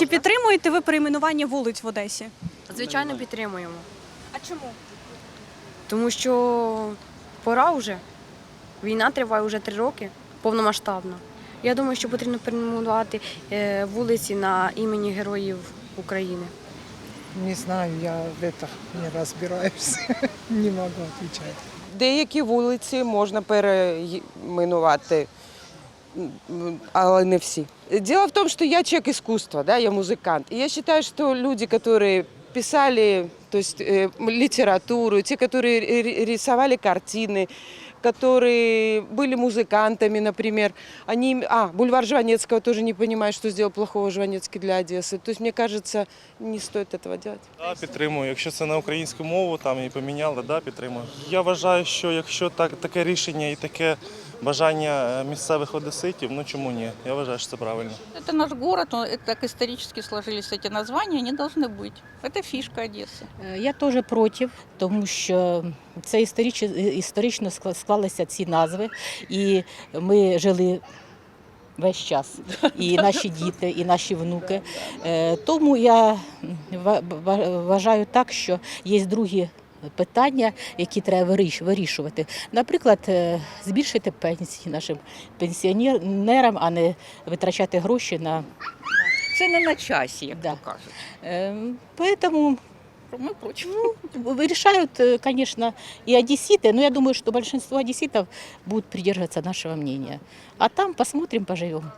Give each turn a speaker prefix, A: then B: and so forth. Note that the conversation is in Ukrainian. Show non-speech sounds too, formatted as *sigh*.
A: Чи підтримуєте ви перейменування вулиць в Одесі?
B: Звичайно, підтримуємо.
A: А чому?
B: Тому що пора вже. Війна триває вже три роки, повномасштабна. Я думаю, що потрібно перейменувати е, вулиці на імені героїв України.
C: Не знаю, я в этом не разбираюсь. *laughs* Не могу отвечать.
D: Деякі вулиці можна перейменувати, але не всі. Дело в том, что я человек искусства, да, я музыкант. И я считаю, что люди, которые писали то есть, э, литературу, те, которые ри- рисовали картины, которые были музыкантами, например, они... А, бульвар Жванецкого тоже не понимает, что сделал плохого Жванецкий для Одессы. То есть, мне кажется, не стоит этого делать.
E: Да, підтримую. Якщо це на українську мову там і поміняли, да, підтримую. Я вважаю, що якщо так, таке рішення і таке бажання е, місцевих одеситів, ну чому ні? Я вважаю, що це правильно.
F: Это наш город, он- это так исторически сложились эти названия, они должны быть. Это фишка Одессы.
G: Е, Я теж проти, тому що це історично, історично скла- склалися ці назви, і ми жили весь час, і наші діти, і наші внуки. Е, Тому я ва- ва- вважаю так, що є другі. Питання, які треба виріш- вирішувати. Наприклад, е, збільшити пенсії нашим пенсіонерам, а не витрачати гроші на
F: Це не на часі, як
G: Да.
F: то кажуть.
G: Е, Поэтому
F: Ми проти.
G: Ну, решают, э, конечно, и одесситы, но я думаю, что большинство одесситов будут придерживаться нашего мнения. А там посмотрим, поживем.